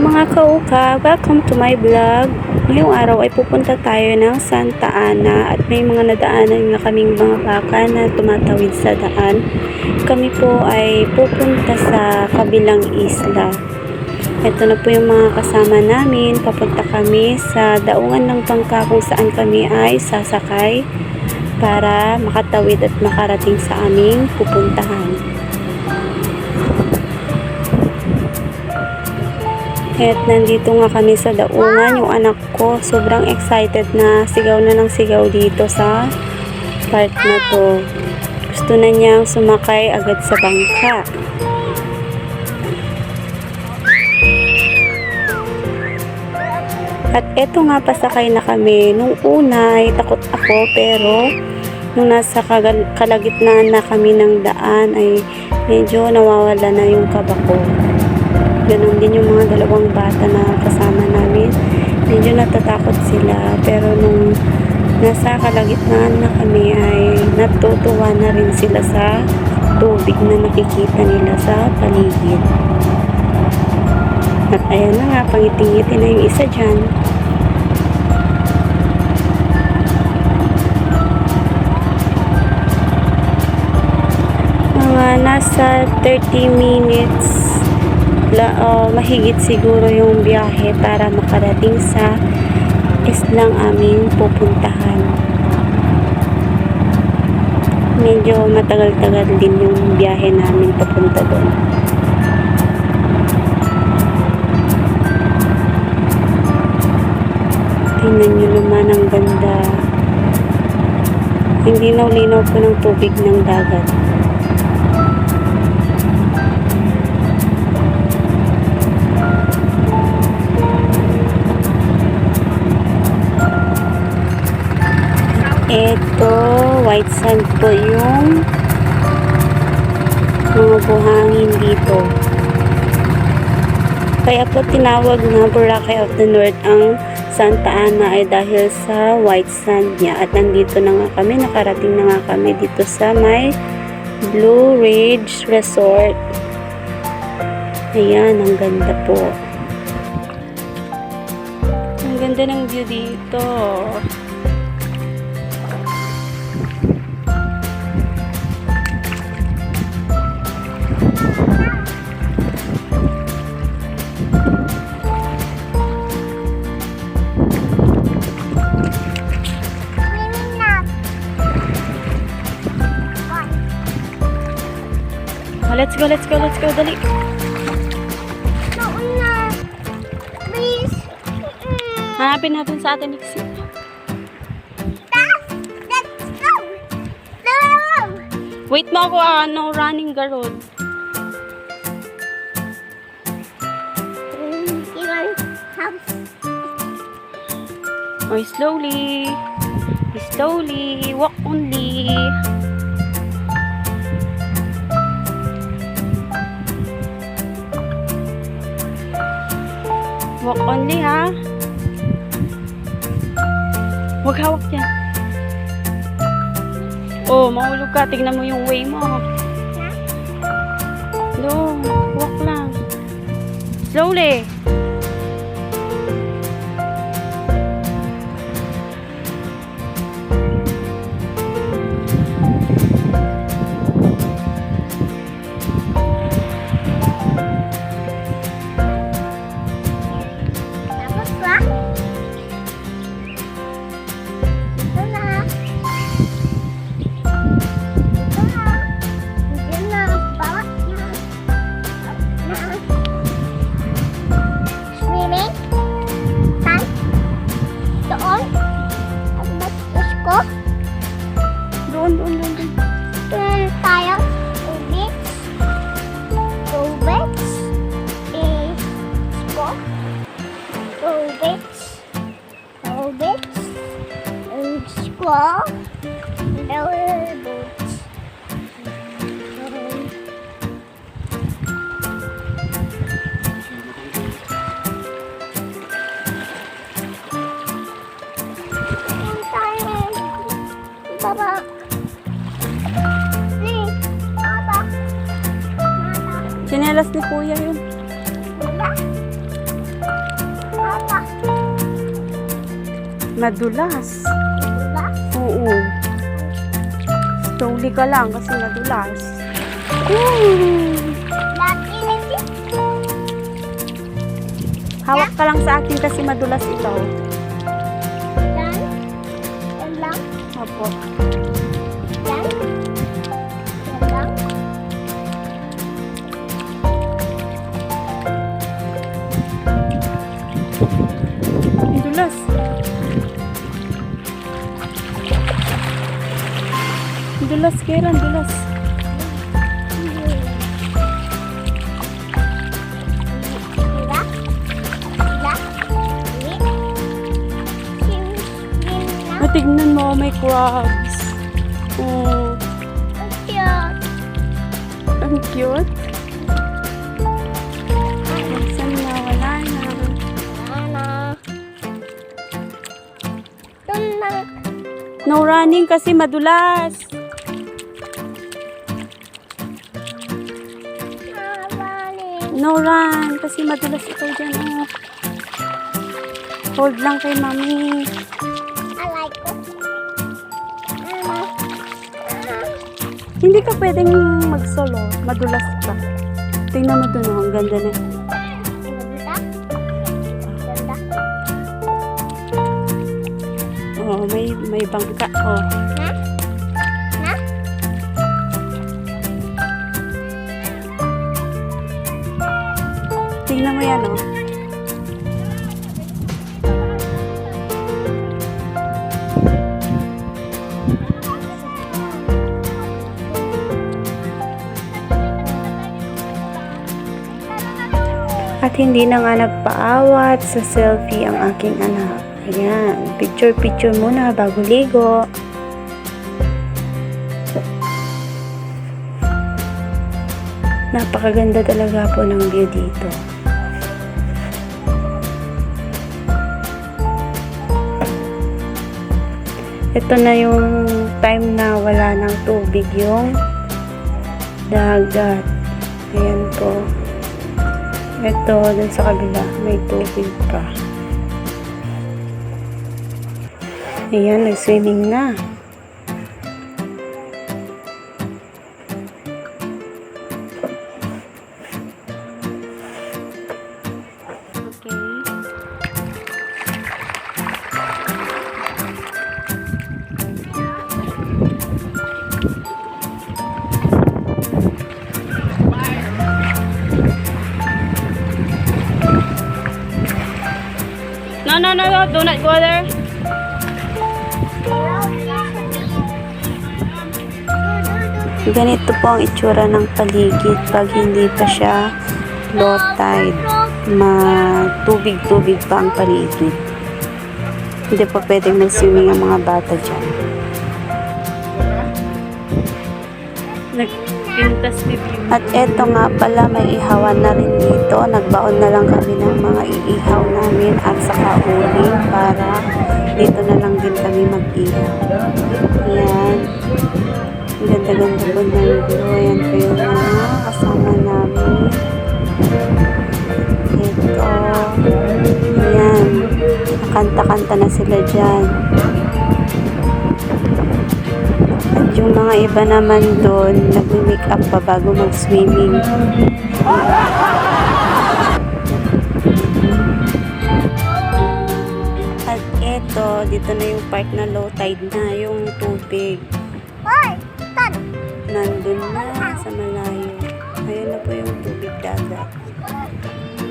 mga kauka, welcome to my vlog. Ngayong araw ay pupunta tayo ng Santa Ana at may mga nadaanan na kaming mga baka na tumatawid sa daan. Kami po ay pupunta sa kabilang isla. Ito na po yung mga kasama namin. Papunta kami sa daungan ng bangka kung saan kami ay sasakay para makatawid at makarating sa aming pupuntahan. At nandito nga kami sa daungan, yung anak ko sobrang excited na sigaw na ng sigaw dito sa park na to. Gusto na niyang sumakay agad sa bangka. At eto nga pasakay na kami. Nung una ay takot ako pero nung nasa kalagitnaan na kami ng daan ay medyo nawawala na yung kaba ko. Ganon din yung mga dalawang bata na kasama namin. Medyo natatakot sila. Pero nung nasa kalagitnaan na kami ay natutuwa na rin sila sa tubig na nakikita nila sa paligid. At ayan na nga, pangiting-ngiti na yung isa dyan. Nasa 30 minutes la, oh, mahigit siguro yung biyahe para makarating sa islang aming pupuntahan. Medyo matagal-tagal din yung biyahe namin papunta doon. Tingnan nyo naman ang ganda. Hindi linaw po ng tubig ng dagat. White sand po yung mga buhangin dito. Kaya po tinawag na Boracay of the North ang Santa Ana ay dahil sa white sand niya. At nandito na nga kami, nakarating na nga kami dito sa may Blue Ridge Resort. Ayan, ang ganda po. Ang ganda ng view dito. Let's go, let's go, let's go, dali. Please. Hanapin natin sa atin, Nixie. Let's go. No. Wait mo ako, ah, no running garod. House. Oh, slowly. Slowly. Walk only. Walk only, ha? Huwag hawak yan. Oh, mahulog ka. Tignan mo yung way mo. No, walk lang. Slowly. quá chinelas ni kuya yun. Madulas. Madulas? Oo. Slowly ka lang kasi madulas. Woo! Hawak ka lang sa akin kasi madulas ito. Lang? Lang? Opo. Sim na. O, tignan mo, may crabs. Oh, Ang cute. ang cute. Saan na? Wala na. Doon lang. No running kasi madulas. Run kasi madulas ito dyan. Oh. Hold lang kay mami. Ano? Ah. Hindi ka pwedeng mag-solo. Madulas ka. Tingnan mo dun, oh. Ang ganda na. Oh, may may bangka. Oh. Tingnan mo yan, oh. At hindi na nga nagpaawat sa selfie ang aking anak. Ayan, picture-picture muna bago ligo. Napakaganda talaga po ng view dito. Ito na yung time na wala ng tubig yung dagat. Ayan po. Ito, dun sa kabila, may tubig pa. Ayan, nag-swimming na. No, no, no, no, do not go there. Ganito po ang itsura ng paligid pag hindi pa siya low tide. Matubig-tubig pa ang paligid. Hindi pa pwedeng mag-swimming ang mga bata dyan. At eto nga pala, may ihawan na rin dito. Nagbaon na lang kami ng mga iihaw namin at saka uling para dito na lang din kami mag-ihaw. Yan. Ang ganda-ganda po ng view. Ayan po yung mga kasama namin. Ito. Ayan. Kanta-kanta na sila dyan. Yung mga iba naman doon, nag-make up pa bago mag-swimming. At eto, dito na yung part na low tide na, yung tubig. Nandun na sa malayo. Ayun na po yung tubig dagat.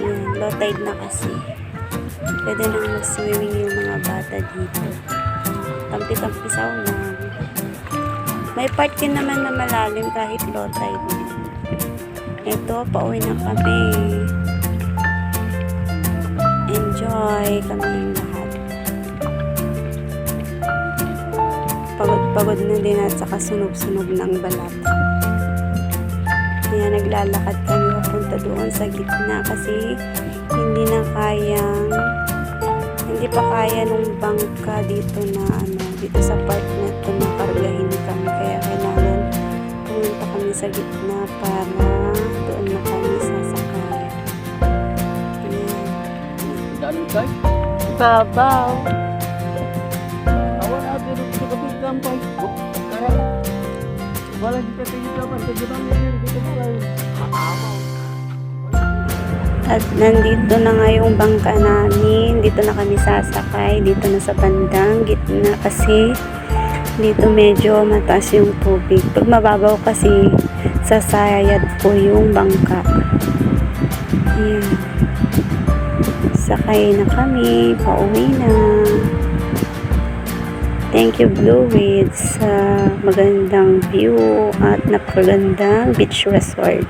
Yan, low tide na kasi. Pwede nang mag-swimming yung mga bata dito. Tampi-tampisaw na. May part din naman na malalim kahit low tide. Ito, pauwi na kami. Enjoy kami lahat. Pagod-pagod na din at saka sunog-sunog ng balat. Kaya naglalakad kami papunta doon sa gitna kasi hindi na kayang hindi pa kaya nung bangka dito na ano gitu sa park na ito nakargahin kami kaya kailangan pumunta kami sa gitna para doon na kami sasakay daan kay? babaw awan ato rin sa kapit kampay karang wala kita tingin dapat sa gitna ngayon dito wala At nandito na nga yung bangka namin. Dito na kami sasakay. Dito na sa bandang gitna kasi dito medyo mataas yung tubig. Pag mababaw kasi sasayad po yung bangka. Ayan. Sakay na kami. Pauwi na. Thank you Blue Ridge sa magandang view at napakagandang beach resort.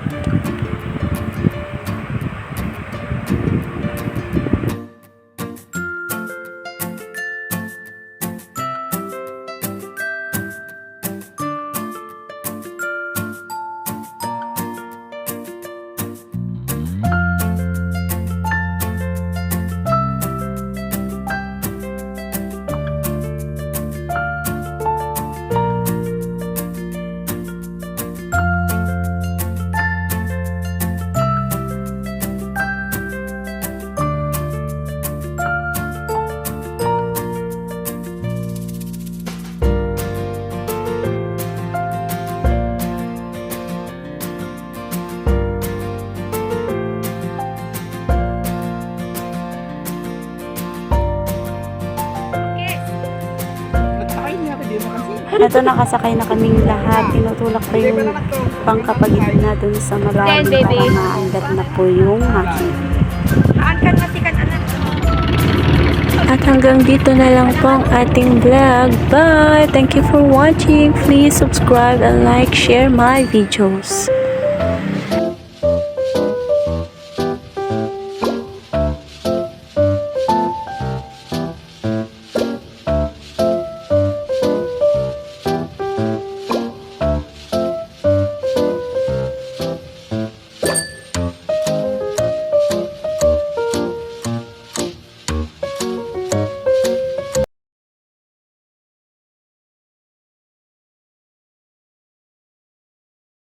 Ito nakasakay na kaming lahat. Tinutulak pa yung bangka pa gitna dun sa malalim para maangat na po yung hangin. At hanggang dito na lang po ang ating vlog. Bye! Thank you for watching. Please subscribe and like, share my videos.